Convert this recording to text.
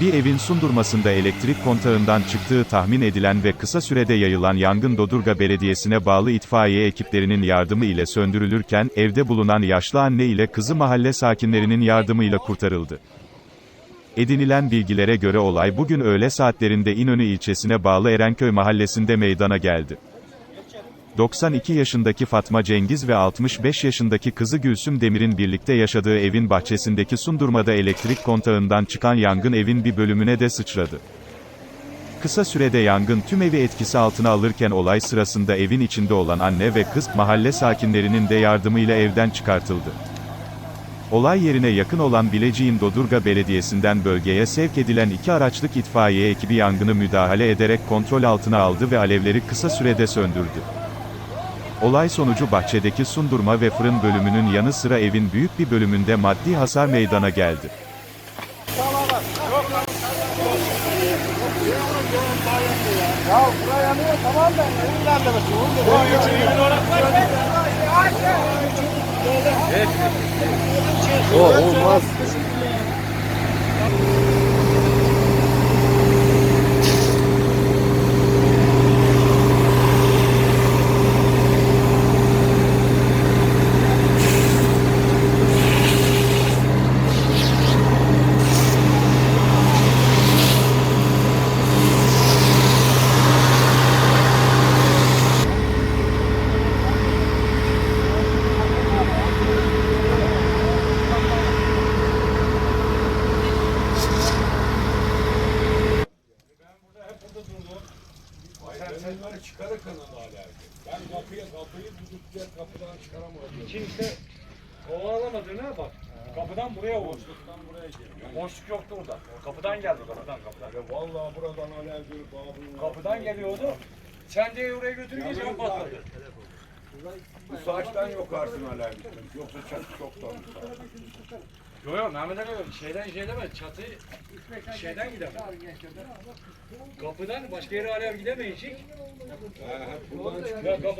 Bir evin sundurmasında elektrik kontağından çıktığı tahmin edilen ve kısa sürede yayılan yangın Dodurga Belediyesi'ne bağlı itfaiye ekiplerinin yardımı ile söndürülürken, evde bulunan yaşlı anne ile kızı mahalle sakinlerinin yardımıyla kurtarıldı. Edinilen bilgilere göre olay bugün öğle saatlerinde İnönü ilçesine bağlı Erenköy mahallesinde meydana geldi. 92 yaşındaki Fatma Cengiz ve 65 yaşındaki kızı Gülsüm Demir'in birlikte yaşadığı evin bahçesindeki sundurmada elektrik kontağından çıkan yangın evin bir bölümüne de sıçradı. Kısa sürede yangın tüm evi etkisi altına alırken olay sırasında evin içinde olan anne ve kız, mahalle sakinlerinin de yardımıyla evden çıkartıldı. Olay yerine yakın olan Bilecik'in Dodurga Belediyesi'nden bölgeye sevk edilen iki araçlık itfaiye ekibi yangını müdahale ederek kontrol altına aldı ve alevleri kısa sürede söndürdü. Olay sonucu bahçedeki sundurma ve fırın bölümünün yanı sıra evin büyük bir bölümünde maddi hasar meydana geldi. Ya buraya yanıyor tamam da evinden de bakıyor. O olmaz. Bunları çıkarırken hala. Ben kapıya kapıyı tutup kapıdan çıkaramadım. Kimse kovalamadığına bak. Kapıdan buraya vurdu. buraya geliyor. Boşluk yoktu orada. Kapıdan geldi kapıdan kapıdan. Ya vallahi buradan alev bir babın. Kapıdan geliyordu. Sen de oraya götürünce cam patladı. Bu saçtan yokarsın alev. Yoksa çatı çoktan. Yok yok Mehmet Ali şeyden şey deme çatı şeyden gidemez. Kapıdan başka yere alev gidemeyecek. Ha, hep buradan çıkıyor. Ya kapı